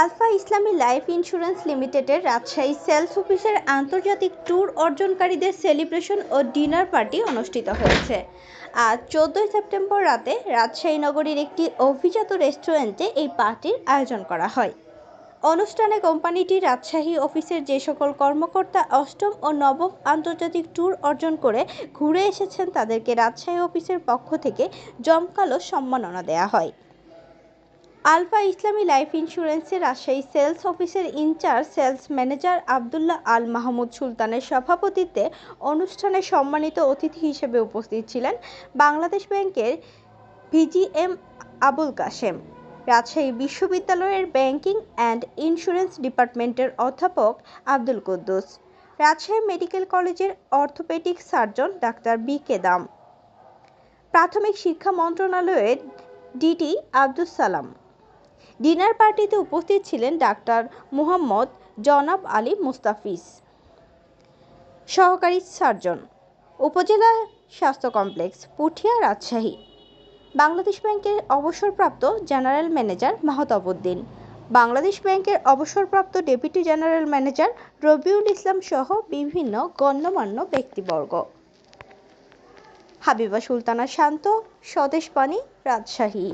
Alpha Islami life insurance লিমিটেডের Rajshahi sales অফিসের আন্তর্জাতিক ট্যুর অর্জনকারীদের সেলিব্রেশন ও ডিনার পার্টি অনুষ্ঠিত হয়েছে। আজ চোদ্দোই সেপ্টেম্বর রাতে রাজশাহী নগরীর একটি অভিজাত রেস্টুরেন্টে এই পার্টির আয়োজন করা হয়। অনুষ্ঠানে কোম্পানিটি রাজশাহী অফিসের যে সকল কর্মকর্তা অষ্টম ও নবম আন্তর্জাতিক ট্যুর অর্জন করে ঘুরে এসেছেন তাদেরকে রাজশাহী অফিসের পক্ষ থেকে জমকালো সম্মাননা দেওয়া হয়। আলফা ইসলামী লাইফ ইন্স্যুরেন্সের রাজশাহী সেলস অফিসের in-charge sales manager Abdullah Al Mahmud সুলতানের সভাপতিত্বে অনুষ্ঠানে সম্মানিত অতিথি হিসেবে উপস্থিত ছিলেন বাংলাদেশ ব্যাংকের ভিজিএম আবুল কাশেম, রাজশাহী বিশ্ববিদ্যালয়ের ব্যাংকিং অ্যান্ড ইন্স্যুরেন্স ডিপার্টমেন্টের অধ্যাপক আব্দুল কুদ্দুস, রাজশাহী মেডিকেল কলেজের orthopaedic surgeon doctor B K Dam, প্রাথমিক শিক্ষা মন্ত্রণালয়ের ডিটি আব্দুস সালাম। ডিনার পার্টিতে উপস্থিত ছিলেন ডাক্তার মুহাম্মদ জনাব আলী মুস্তাফিজ, সহকারী সার্জন, উপজেলা স্বাস্থ্য কমপ্লেক্স, পুঠিয়া রাজশাহী, বাংলাদেশ ব্যাংকের অবসরপ্রাপ্ত জেনারেল ম্যানেজার মাহতাবুদ্দিন বাংলাদেশ ব্যাংকের অবসরপ্রাপ্ত deputy general manager Rabiul Islam সহ বিভিন্ন গণ্যমান্য ব্যক্তিবর্গ। হাবিবা সুলতানা শান্ত, স্বদেশ বাণী, রাজশাহী।